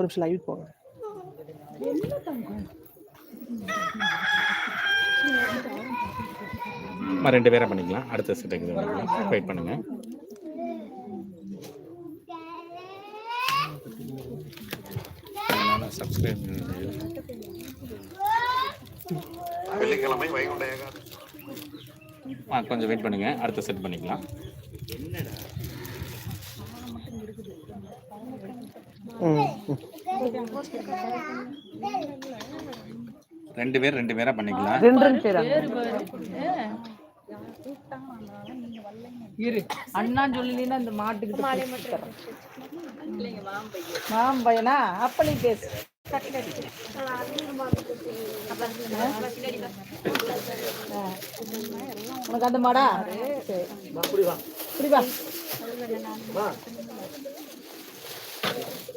ஒரு நிமிஷம் லைவ் போங்க. ரெண்டு பேரை பண்ணிக்கலாம். அடுத்த செட்டுக்கு வெயிட் பண்ணுங்க. சப்ஸ்கிரைப் வெள்ளிக்கிழமை வைகுண்ட ஏகாதசி. கொஞ்சம் வெயிட் பண்ணுங்க. அடுத்த செட் பண்ணிக்கலாம். ரெண்டு பேர் ரெண்டு பேரா பண்ணிக்கலாம். ரெண்டு ரெண்டு பேரா? இரு அண்ணான்னு சொல்லலின்னா இந்த போட்டு தர்றேன். மாம்பையனா அப்ப நீ பேசு. உனக்கு அந்த மாடா? சரி.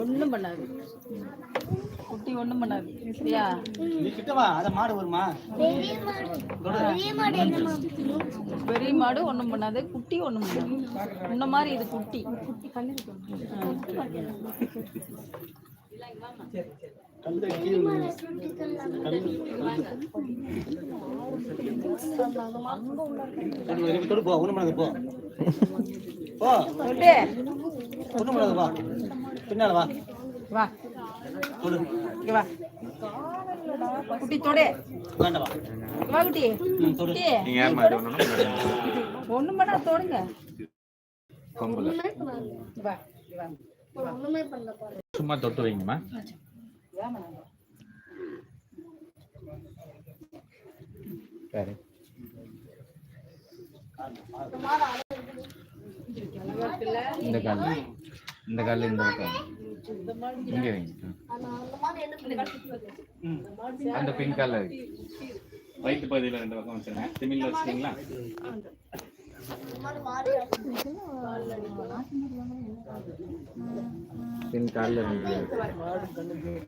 ஒண்ணும் பண்ணாது. குட்டி ஒண்ணும் பண்ணாது. சரியா? நீ கிட்ட வா அத மாடு வருமா? பெரிய மாடு ஒண்ணும் பண்ணாது குட்டி ஒண்ணும் பண்ணாது. முன்ன மாதிரி இது குட்டி. தொடு போ ஒண்ணும் போ போ சொல்லிட்டு வா பின்னால வா வா தொடு இங்க வா குட்டி தொடு வேண்டாம் வா குட்டி தொடு நீங்க மாதிரி பண்ணா தொடுங்க கொம்புல வா வா சும்மா தொட்டு வைங்கம்மா சரி இந்த கால் இந்த கால் இந்த பக்கம் இங்க வைங்க அந்த பிங்க் கால் வயிற்று பகுதியில் ரெண்டு பக்கம் வச்சுருங்க திமிழில் வச்சுட்டீங்களா பின் காலில் ரெண்டு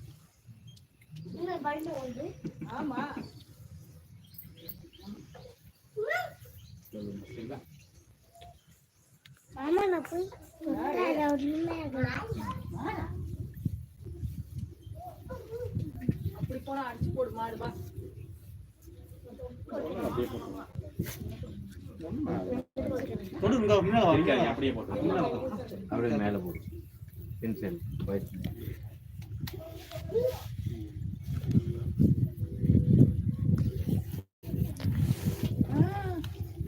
ஆமா. ஆமா நான் போய் அப்படி போனா அடிச்சு போடு அப்படியே போட்டு அப்படியே மேலே போடு. பின் சைடு ஒயிட்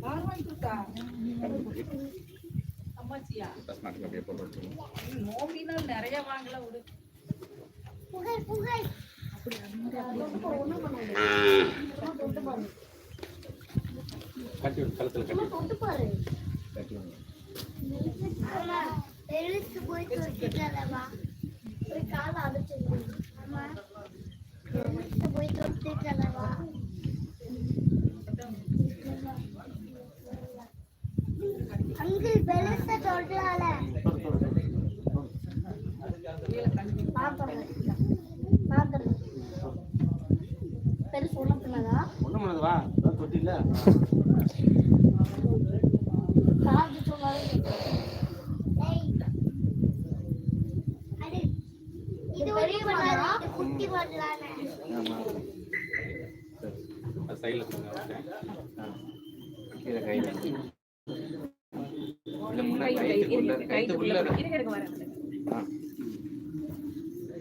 பால் வாங்கி கொடுத்தா அம்மாச்சியா அப்படியே போட்டு. நோம்பினால் நிறைய வாங்கல விடு. புகை புகை கட்டி விடு கழுத்தில் கட்டி விடு. தொட்டு பாரு. கட்டி விடு. ஆமா எழுத்து போய் தொட்டுட்டலவா போய் கால எழுத்து போய் தொட்டுட்டலவா அங்கிள் பெருசா தொட்டலால பாத்துறேன் பாத்துறேன் பெருசு ஒண்ணு பண்ணதா ஒண்ணும் பண்ணாத வா அதான் தொட்டி இல்ல சாப்பிட்டு சொன்னாலும் ஏய். அடி. இது பெரிய மாடா இது குட்டி மாடலானே அது சைடில் கையில் முன்னாடி கைத்துக்குள்ள கைத்துக்குள்ள ஆ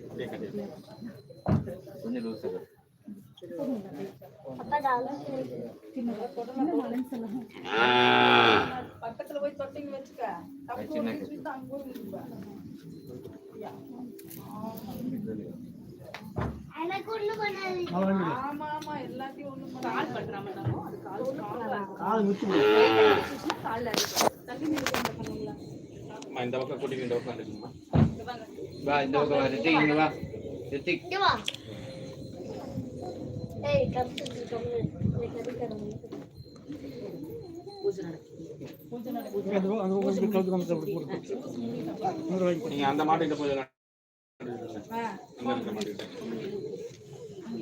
அப்படியே கட்டி விடு. கொஞ்சம் லூஸ் பக்கத்துல போய் தொட்டிங்க வச்சுக்க ஆமா ஆமா எல்லாத்தையும் ஒண்ணு கால் பண்றாம அது கால் கால் கால் தள்ளி இந்த பக்கம் கூட்டிட்டு இந்த பக்கம் இந்த பக்கம் வா இங்க வா ரித்திக் ஏய் எனக்கு கப்பு நீங்க அந்த மாட்டு பூஜை அங்க இருக்க மாட்டு அண்ணா,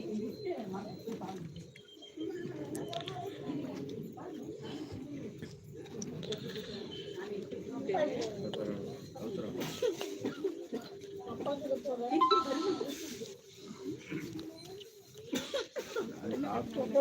இன்னும் மேலே ஏத்தி கட்டு. சாப்பிட்டு. ரெண்டு கையில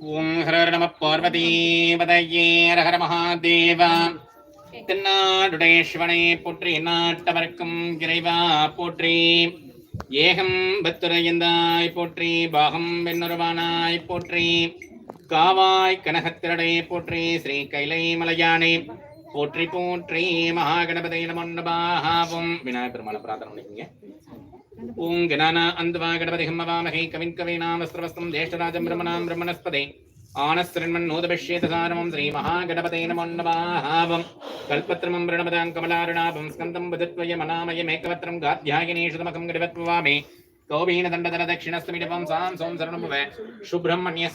ஓம் ஹர ஹர நம பார்வதி பதையே ஹர ஹர மகாதேவ தென்னாடுடேஸ்வனை போற்றி நாட்டவர்க்கும் இறைவா போற்றி ஏகம் பத்துரையந்தாய் போற்றி பாகம் வெண்ணுருவானாய் போற்றி காவாய் கனகத்திரடை போற்றி ஸ்ரீ கைலை மலையானே போற்றி போற்றி மகாகணபதை நமன்னபாவும் விநாயகர் பெருமான பிரார்த்தனை பண்ணிக்கோங்க ஓம் கணான அந்தவா கணபதி ஹம்மவாமகை கவின் கவீனாமஸ்திரவஸ்தம் ஜேஷ்டராஜம் பிரம்மணாம் பிரம்மணஸ்பதே. ஆனஸ்திரன்மன் நூதபிஷேதசாரமம் ஸ்ரீ மகாகணபதே நமோ நமாஹாவம். கல்பத்ரமம் பிரணபதாம் கமலாருணாபம் ஸ்கந்தம் புதத்வய மனாமய மேகவத்ரம் புதத்வயமனாமயமேகவத்ரம் காத்யாகினீஷுதமகம் கடிவத்வாமே கோபீன தண்டதர தட்சிணஸ்தமிடபம் சாம் சோம் சரணமுவ. சுப்பிரமணிய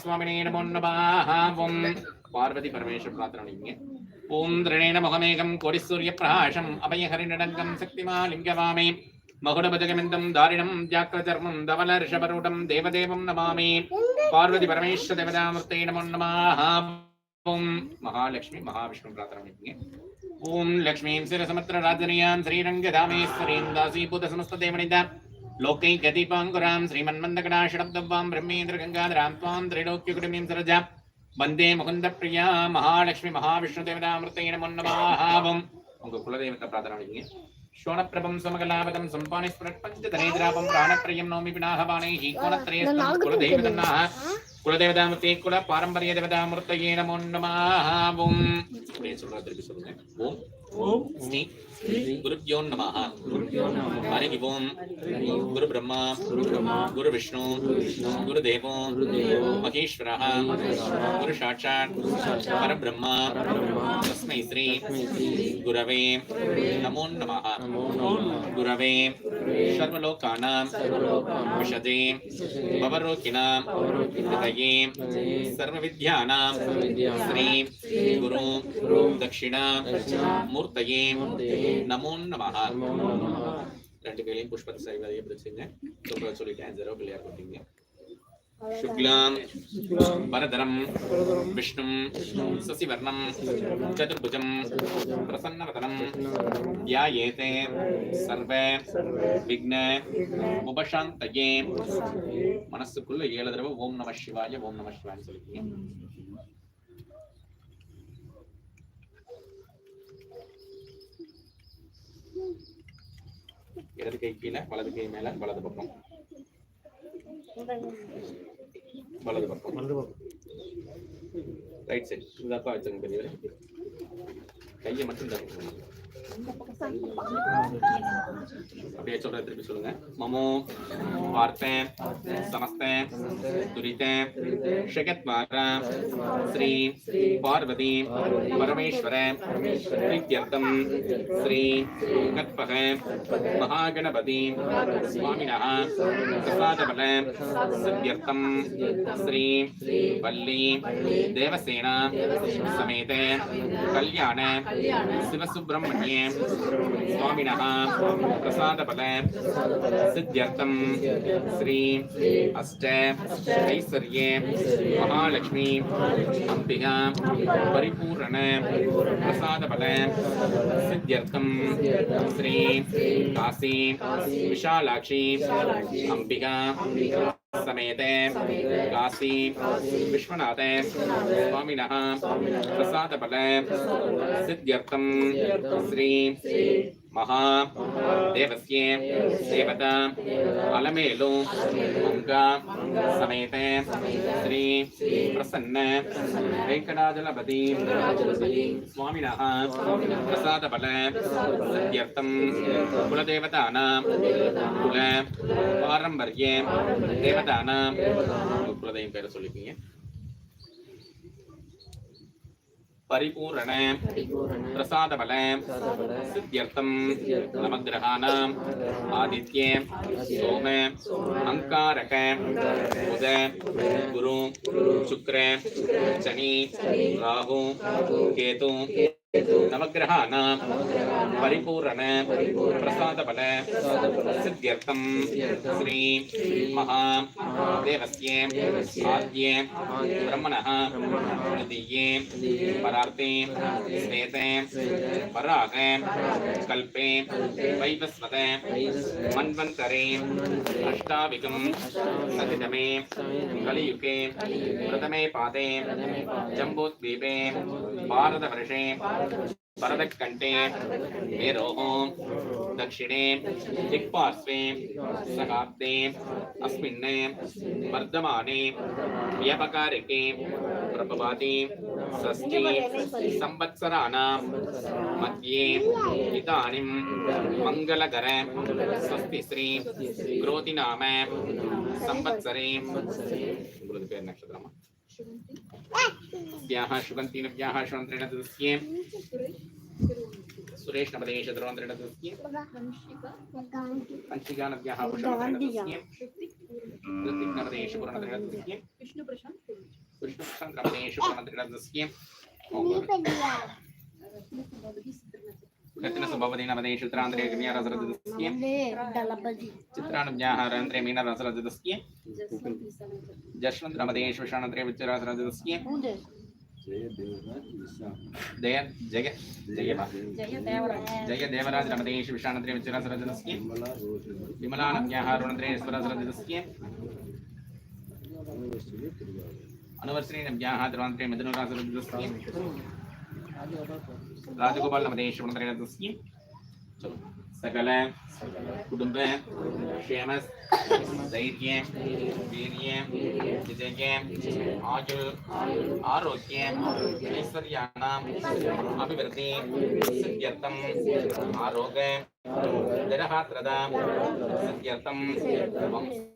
நமோ நமாஹாவம். பார்வதி பரமேஸ்வர பிரார்த்தனை பண்ணிக்கங்க ஓம் திரணேன முகமேகம் கோடிசூரிய பிரகாசம் அபயஹரிணடங்கம் சக்திமாலிங்கவாமே. மகுடபஜகமிந்தம் தாரிணம் ஜாக்கிரச்சர்மம் தவல ரிஷபரூடம் தேவதேவம் நமாமி. பார்வதி பரமேஸ்வர தேவதாமூர்த்தை நமோ நமாஹ. ஓம் மகாலட்சுமி மகாவிஷ்ணு பிரார்த்தனை பண்ணிக்கங்க. ஓம் லக்ஷ்மீம் சிரசமுத்திர ராஜனியாம் ஸ்ரீரங்கதாமேஸ்வரீம் தாசீபூத சமஸ்த தேவனிதா. லோகை கதிபாங்குராம் ஸ்ரீமன்மந்தகடாஷடப்தவாம் பிரம்மேந்திர கங்காதராம் துவாம் திரைலோக்கியகுடுமீம் சரஜா வந்தே முகுந்த பிரியா மகாலட்சுமி மகாவிஷ்ணு தேவதாமிருத்தை நமோ நமாஹாவம் உங்க குலதெய்வத்தை பிரார்த்தனை பண்ணிக்கங்க. शोणप्रभं समगलावतं सम्पानिस्फुरत्पञ्चतनेद्रापं प्राणप्रियं नौमि विनाहवाणैः कोणत्रयस्तं कुलदेवतन्नाः குலதேவதாமூர்த்தி குல பாரம்பரிய தேவதாமூர்த்தையே நமோ நமாஹ ஓம் அப்படின்னு சொல்றா திருப்பி சொல்லுங்க ஓம் श्री गुरुभ्यो नमः। हरि ओम गुरु ब्रह्मा गुरु विष्णु गुरुदेव महेश्वर गुरु साक्षात् पर ब्रह्म तस्मै श्री गुरवे नमो नम। गुरवे। சர்வலோகானாं விஷதே பவரோகிணாं ஹதயே சர்வவித்யானாं ஸ்ரீ குரு தட்சிணா மூர்த்தயே நமோ நமஹ ரெண்டு கையிலையும் புஷ்பத்தை சரிவதையை பிடிச்சுங்க சொல்ற சொல்லிட்டேன் ஜெரோ பிள்ளையார் போட்டீங்க शुक्लां वरदरं विष्णुं शशिवर्णं चतुर्भुजं प्रसन्नवदनं ध्यायेते सर्वे विघ्न உபசாந்தயே மனசுக்குள்ள ஏழு தடவை ஓம் நம சிவாய ஓம் நம சிவான்னு சொல்லிக்கீங்க இடது கை கீழே வலது கை மேல வலது பக்கம் வலது பக்கம் வலது பக்கம் ரைட் சைடு. இதாக்கா வச்சுங்க பெரியவர் கையை மட்டும் தான் அப்படியே சொல்ற திருப்பி சொல்லுங்க. மமோ வார்த்தேன் சமஸ்தேன் துரிதேன் ஷகத்வாரா ஸ்ரீ பார்வதி பரமேஸ்வர பிரீத்தியர்த்தம் ஸ்ரீ கற்பக மகாகணபதி சுவாமினः பிரசாதபல சித்தியர்த்தம் ஸ்ரீ வள்ளி தேவசேனா சமேத கல்யாண ஞானேயம் சுவாமினக பிரசாதபல சித்தியர்த்தம் ஸ்ரீ அஷ்ட ஐஸ்வர்யே மகாலட்சுமி அம்பிகா பரிபூரண பிரசாதபல சித்தியர்த்தம் ஸ்ரீ காசி விஷாலாட்சி அம்பிகா समेत काशी विश्वनाथ स्वामिनः प्रसादफल सिद्ध्यर्थं श्री மகா தேவசிய தேவதா அலமேலு மங்கா சமேத ஸ்ரீ பிரசன்ன வெங்கடாஜலபதி சுவாமினः பிரசாதபல சத்யர்த்தம் குலதேவதானாம் குல பாரம்பரிய தேவதானாம் குலதெய்வம் பேரை சொல்லிப்பீங்க परिपूर्ण प्रसादबल सिद्ध्यर्थं नवग्रहाणाम् आदित्ये सोम अंकारक बुध गुरु शुक्र शनि राहु केतु नवग्रहाणां परिपूर्ण प्रसादबल सिद्ध्यर्थं श्री महादेवस्य। आद्ये। ब्रह्मणः। तृतीये परार्थे। श्वेते वराह। कल्पे। वैवस्वत। मन्वन्तरे। अष्टाविकं सतितमे कलियुगे। प्रथमे पादे। जम्बूद्वीपे। भारतवर्षे परदक्कण्ठे मेरोः दक्षिणे दिक्पार्श्वे सकाब्दे अस्मिन्ने, वर्धमाने, व्यपकारिके प्रभवाति संवत्सराणां, मध्ये, इदानीं मङ्गलकर स्वस्तिश्री क्रोतिनाम संवत्सरे सुगन्धिनव्याः सुगन्धिनव्याः श्रोन्त्रेणदृस्ये सुरेशनपदेशद्रोन्त्रेणदृस्ये पञ्चिकानव्याः पुरुषोन्त्रेणदृस्ये ऋतिक्नपदेशपुरणत्रेणदृस्ये विष्णुप्रशान्तपदेशपुरणत्रेणदृस्ये ಗತಿನಸುಭವದೀನಪದೇಶುತ್ರಾಂದ್ರೆ ಗಮ್ಯರಸರದಸ್ಯ ಚಿತ್ರಾಣುಜ್ಞಾಹಾರಾಂದ್ರೆ ಮೀನರಸರದಸ್ಯ ಜಶ್ವಂತ್ರಮದೇಶು ಷಣಂದ್ರೆ జయ జయ జయ జయ దేవరాజ. రమదేష్ విషాణత్రే విచరాసరజనస్కి విమలానమ్యాహారుణత్రేశ్వరసరజనస్కి అనువర్శ్రీ నమ్యాహ ధ్రువాంత్రే మిథునరాసరజనస్కి రాజగోపాల్. నమదేశ్ గుణత్రేణస్కి చలో. सकल कुटुंब क्षेम धैर्य वीर्य विजय आयु आरोग्य ऐश्वर्याणाम अभिवृद्धि सिद्ध्यर्थम आरोग्य दरहात्रदा सिद्ध्यर्थम वंश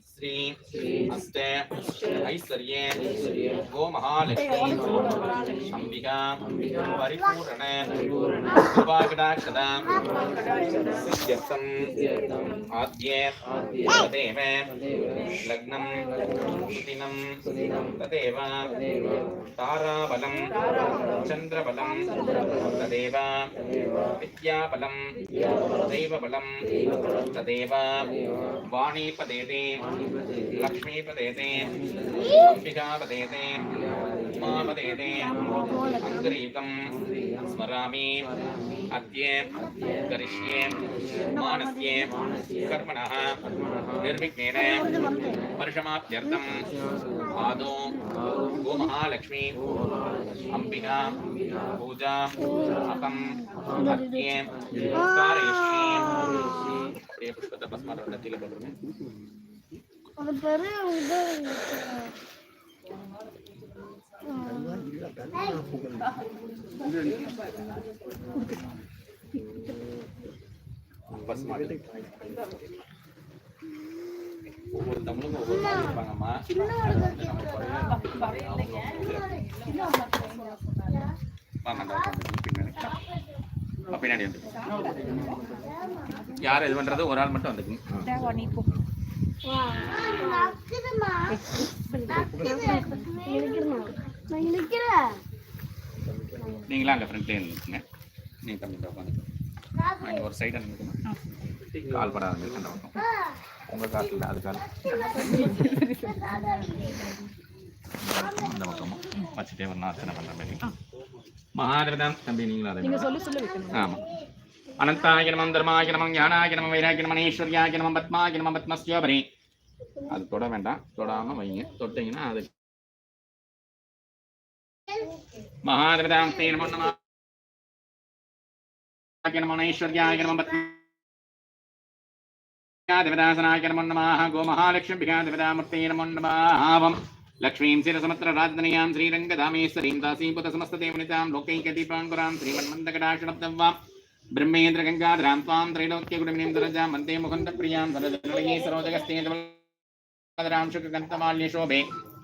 श्री अष्ट ऐश्वर्ये गो महालक्ष्मी अंबिका परिपूर्ण कृपाकटाक्षदा सिद्ध्यर्थं आद्य तदेव लग्नं दिनं तदेव ताराबलं चन्द्रबलं तदेव विद्याबलं दैवबलं तदेव वाणीपदेते लक्ष्मीपदेते लक्ष्मिकापदेते उमापदेते अन्तरीकं स्मरामि, अद्ये करिष्ये, मानस्ये, कर्मणः, निर्विघ्नेन परिशमाप्त्यर्थम् आदौ, गोमहालक्ष्मी अम्बिका पूजा, अहम्, अद्ये, कारयिष्ये। पुष्पतपस्मरणतिलपद्रमे அது பெரு பஸ்மாட்டு ஒவ்வொரு தமிழும் ஒவ்வொரு இருப்பாங்கம்மா பின்னாடி வந்து யார் இது பண்றது? ஒரு ஆள் மட்டும் வந்துக்குங்க நீங்களா அங்கே ஃப்ரண்ட்லேயே இருந்துக்குங்க. நீ தம்பி உட்காந்து ஒரு சைடு நிற்கணும் கால் படாத அந்த பக்கம் உங்கள் கால் இல்லை அது கால். இந்த பக்கமும் வச்சுட்டே வரணும் அர்ச்சனை பண்ணுற மாதிரி. மகாதிரதான் தம்பி நீங்களும் அதை ஆமாம் அனந்தாய நமம் தர்மாய நமம் ஞானாய நமம் வைராகிய நமம் ஐஸ்வர்யாய நமம் பத்மாய நமம் பத்மஸ்யோபரி அது தொட வேண்டாம் தொடாம வைங்க தொட்டீங்கன்னா அது மகாதிரதாம் ஸ்ரீ நமோ நம ஐஸ்வர்யாய நமம் பத்மாதிபதாசனாய நமோ நமாக கோமஹாலட்சுமிபிகா திபதாமூர்த்தே நமோ நமாஹாவம் லக்ஷ்மீம் ஸ்ரீரங்கதாமேஸ்வரீம் தாசீபுத சமஸ்தேவனிதாம் லோகைகதீபாங்குராம் श्रीमन्मन्दकटाक्षणब्दवां ब्रह्मेन्द्रगङ्गाधरां त्वां त्रैलोक्यगुणिनीं दरजां वन्दे मुकुन्दप्रियां वरदनलये सरोजगस्ते रां शुकगन्तमाल्यशोभे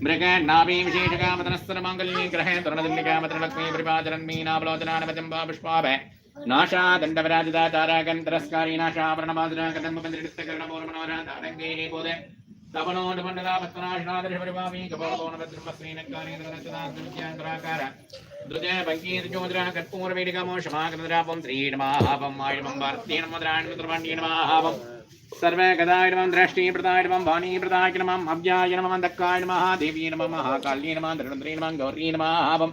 नाभी विशेषकामतनस्तरमाङ्गल्ये ग्रहे तरुणदिल्लिकामतलक्ष्मी परिपाचरन्मीनावलोचनानवजम्बा पुष्पाभ नाशा दण्डविराजिता तारागन्तरस्कारी नाशाभरणमादरा कदम्बबन्धिरिस्तकरणपूर्णमनोरा तारङ्गे बोधे तपनोडमण्डला पद्मनाशनादर्शपरिभामि कपोलकोणपद्मश्रीनकारीन्द्रनचनान्तराकार द्रुते पङ्कीर्ज्योतिरा कर्पूरवेदिकमो क्षमाकरद्रापं श्रीणमाहापं आयुमं भारतीयनमुद्राण्यमुद्रवाण्यनमाहापं सर्वे गदाय नमः दृष्टि प्रदाय नमः वाणी प्रदाय नमः अव्याय नमः दक्काय नमः देवी नमः महाकाल्ये नमः धरणन्द्री नमः गौरी नमः हापं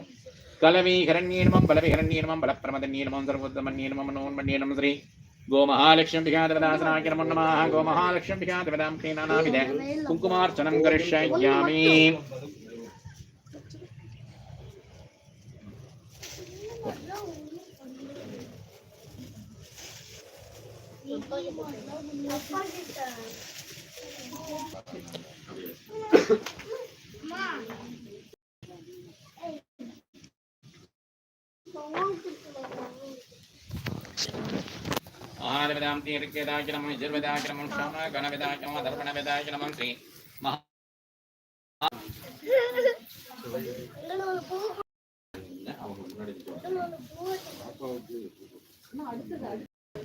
कलवी हिरण्ये नमः बलवि हिरण्ये नमः बलप्रमदन्ये नमः सर्वोत्तमन्ये नमः मनोन्मन्ये नमः श्री गो महालक्ष्मीभिघातवदासनाय नमो नमः गो महालक्ष्मीभिघातवदां क्रीणानामिद कुङ्कुमार्चनं करिष्यामि ஆனந்தவிதாம் தீர்க்கேதாய நமம் எதிர்வதாய நமம் ஷாம கணவிதாய நமம் தர்ப்பணவிதாய நமம் ஸ்ரீ மகா அவங்க முன்னாடி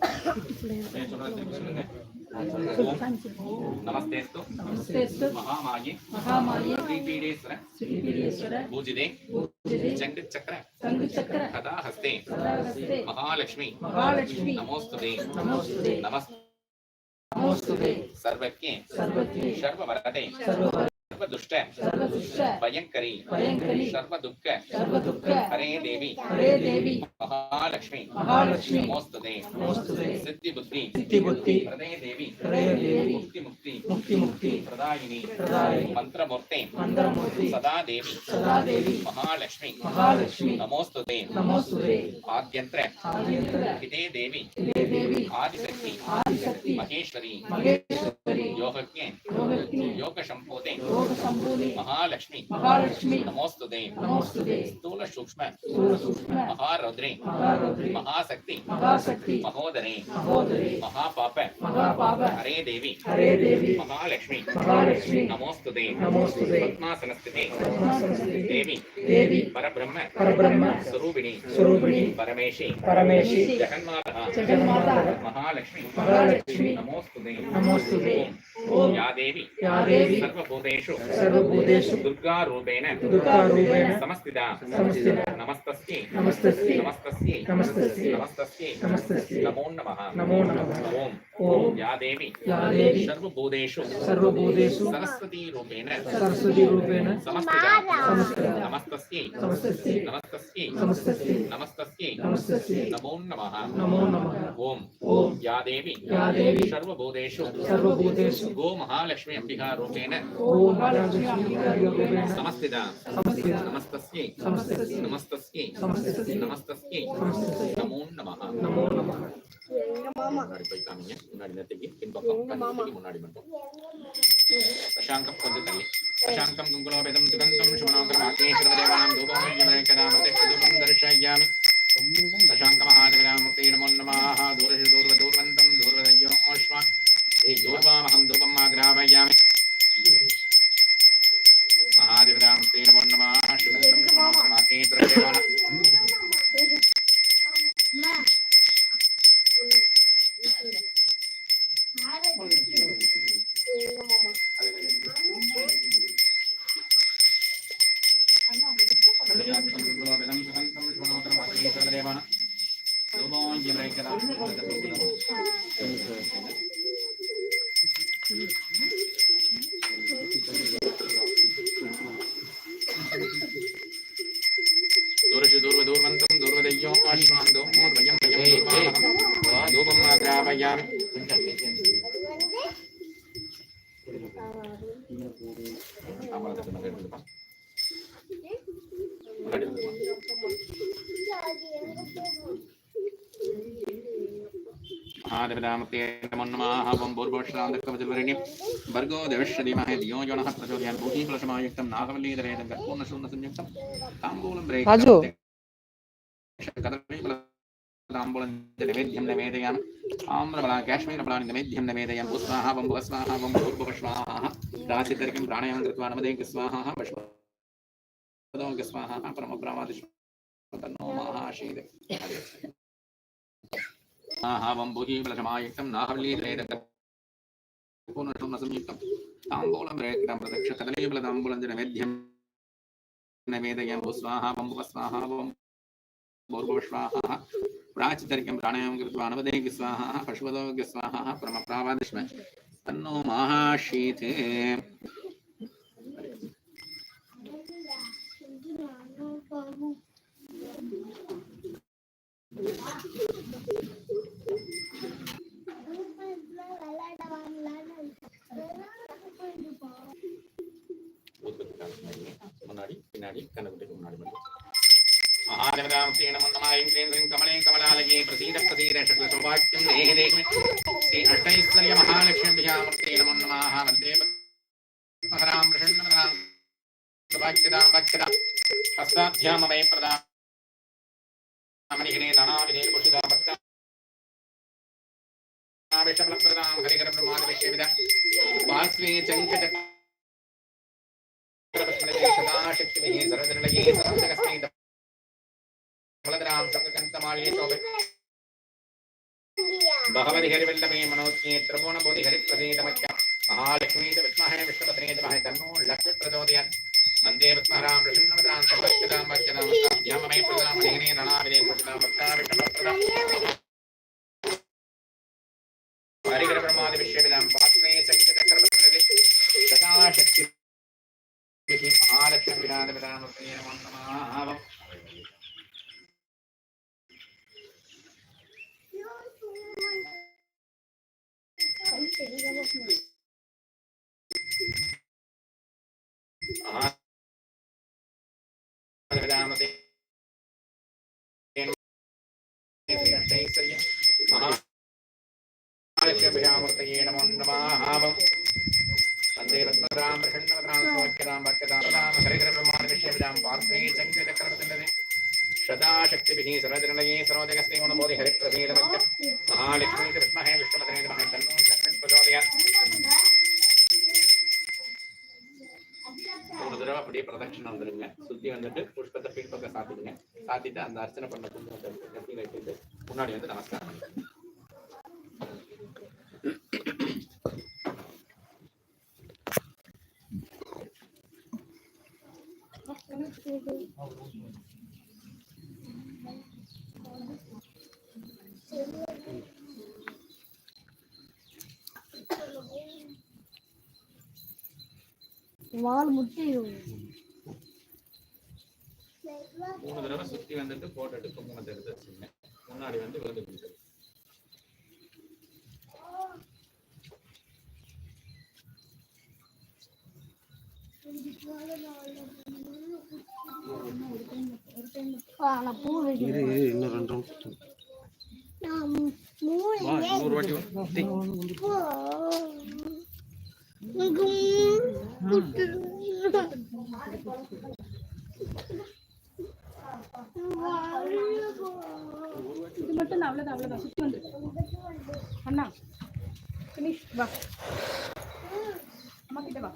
வச்சுக்கோங்கம்மா அப்படியே உங்களுக்கு இருக்கிறேன். இதே இருக்கணும். அது இங்க வா, இங்க வா. ஏன் சொல்றது திருப்பி சொல்லுங்க. நமஸ்தேஸ்து நமஸ்தேஸ்து மகாமாயி மகாமாயி ஸ்ரீபீடேஸ்வர ஸ்ரீபீடேஸ்வர பூஜிதே பூஜிதே சங்கு சக்கர सर्वदुष्ट। भयंकरी सर्वदुःख। सर्वदुःख। हरे देवी। हरे देवी। महालक्ष्मी। महालक्ष्मी। नमोस्तुते। नमोस्तुते। सिद्धि बुद्धि सिद्धि बुद्धि हृदय देवी। हृदय देवी। मुक्ति मुक्ति मुक्ति मुक्ति प्रदायिनी। प्रदायिनी। मंत्रमूर्ति। मंत्रमूर्ति। सदा देवी। सदा देवी। महालक्ष्मी। महालक्ष्मी। नमोस्तुते। नमोस्तुते। आद्यंत्र आद्यंत्र हिते देवी। हिते देवी। आदिशक्ति। आदिशक्ति। महेश्वरी। महेश्वरी। योगज्ञ। योगज्ञ। योग संपोते योग లోక సంపూర్ణి మహాలక్ష్మి మహాలక్ష్మి నమోస్తుదే నమోస్తుదే స్థూల సూక్ష్మ స్థూల సూక్ష్మ మహారౌద్రి మహారౌద్రి మహాశక్తి మహాశక్తి మహోదరి మహోదరి మహాపాప మహాపాప హరే దేవి హరే దేవి మహాలక్ష్మి మహాలక్ష్మి నమోస్తుదే నమోస్తుదే పద్మాసన స్థితి పద్మాసన స్థితి దేవి దేవి పరబ్రహ్మ పరబ్రహ్మ స్వరూపిణి స్వరూపిణి పరమేశి పరమేశి జగన్మాత జగన్మాత మహాలక్ష్మి మహాలక్ష్మి నమోస్తుదే నమోస్తుదే యాదేవి సర్వభూతేషు సర్వభూతేషు దుర్గారూపేణ దుర్గారూపేణ సమస్థిత సమస్థిత నమస్తస్యై నమస్తస్యై నమస్తస్యై నమస్తస్యై నమస్తస్యై నమస్తస్యై నమో నమః నమో నమః ఓం ఓం యాదేవి యాదేవి సర్వభూతేషు సర్వభూతేషు సరస్వతి రూపేణ సరస్వతి రూపేణ సమస్థిత సమస్థిత నమస్తస్యై నమస్తస్యై నమస్తస్యై నమస్తస్యై నమస్తస్యై నమస్తస్యై నమో నమః నమో गो महालक्ष्मी अंबिका रूपेण ॐ महालक्ष्मीरूपेण समस्थिता संस्थिता नमस्तस्यै नमस्तस्यै नमस्तस्यै नमस्तस्यै நமஸ்தஸ்யை नमस्तस्यै நமோ நமः नमो नमः முன்னாடி போய் காமிங்க முன்னாடி நெத்திக்கு பின்பக்கம் கண்ணுக்கு முன்னாடி மட்டும் பிரசாந்தம் கொஞ்சம் தள்ளி பிரசாந்தம் குங்குலோபேதம் சுகந்தம் சுமனோகரம் ஆத்மேஸ்வரதேவானாம் தூபம் யமரேகதா பிரத்யக்ஷதூபம் தர்ஷயாமி பிரசாந்த மகாதேவராமூர்த்தி நமோ நமாः தூரஷ தூர்வ ధూపామహం ధూపం మా గ్రాపయామి भर्गो देवश्रीमहे धियो यो नः प्रचोदयात् भूतिफलसमायुक्तं नागवल्लीधरेदं कर्पूर्णशून्यसंयुक्तं ताम्बूलं राजु। ताम्बूलं नैवेद्यं निवेदयामि आम्रफला काश्मीरफलानि नैवेद्यं निवेदयामि भूस्वाहा वं भुवस्वाहा वं भूर्भुवस्वाहा राशितर्किं प्राणायामं कृत्वा नमदेक स्वाहा पश्वदोग स्वाहा परमब्रह्मादिश्वन्नो महाशील आहावं भूहिबलसमायुक्तं नाहवल्लीधरेदं पूर्णशून्यसंयुक्तं ताम्बूलं रेक्तं प्रदक्ष कदलीबलताम्बूलं च नैवेद्यं नैवेदयामि भूस्वाहा वं भुवस्वाहा वं भूर्भुवस्वाहा प्राचितर्क्यं प्राणायामं कृत्वा नवदेक स्वाहा पशुपदोग स्वाहा परमप्रावादिष्म तन्नो महाशीत् முன்னாடி பின்னாடி கண்ணுக்குட்டிக்கு முன்னாடி மட்டும் ऐं श्रीं कमले कमलालये प्रसीद प्रसीद सकलसौभाग्यं देहि देहि श्री अष्टैश्वर्य नमो नमः। वंदे पद्महरां प्रसन्नवरां सौभाग्यदां भक्तिदां हस्ताभ्यामवै प्रदा मणिघ्ने पुषिदा भक्ता। विषफलप्रदां हरिहरब्रह्मादिविश्वविदा वास्वे चङ्कचक्र सदाशक्तिभिः सर्वदृढये सर्वजगस्मै फलदरां सप्तकन्तमाल्ये शोभे भगवति हरिवल्लभे मनोज्ञे त्रिभुवनबोधि हरिप्रसीदमख्य महालक्ष्मी च विद्महे विष्णुपत्नी धीमहि तन्नो लक्ष्मी प्रचोदयात् वन्दे विद्महरां प्रसन्नवतां सर्वस्यतां वाक्यतां ध्याममे प्रदां देहने रणा पुष्टां भक्ता विष्णुप्रदा हरिहर ब्रह्मादि विश्वविदां पात्रे सङ्गीतकर्मसरदे सदाशक्ति महालक्ष्मी विराजविदामूर्तये नमो नमः தேவஸ்வதாம் பிரசன்னவதாம் சோக்கியதாம் பக்யதாம் ஹரிஹர பிரமாத விஷயவிதாம் பார்ஸ்வீ சங்கரக்கரபதிந்ததே சதாசக்திபிஹி சரஜனலயே சரோஜகஸ்தே மனோபோதி ஹரிப்பிரபீதமக்ய மகாலட்சுமி கிருஷ்ணஹே விஷ்ணுமதனே நமஹ தன்னோ சக்ரன் பிரச்சோதயாத் ஒரு தடவை அப்படியே பிரதட்சணம் வந்துடுங்க சுத்தி வந்துட்டு புஷ்பத்தை பின்பக்கம் சாப்பிடுங்க சாத்திட்டு அந்த அர்ச்சனை பண்ண குங்குமத்தை முன்னாடி வந்து நமஸ்காரம் வால் முட்டிடும். மூணு தடவை சுத்தி வந்துட்டு போட்டுட்டு குங்குமத்தை எடுத்து வச்சுங்க முன்னாடி வந்து விழுந்து கொடுத்துரு நான் பூ வைக்கிறேன் இன்னும் ரெண்டு நிமிஷம் நான் மூணு வா நூறு வாட்டி வா. டேய், பூ இது மட்டும் தான் அவ்வளோதான் அவ்வளோதான் சுற்றி வந்து. அண்ணா ஃபினிஷ் வா. அம்மா கிட்ட வா.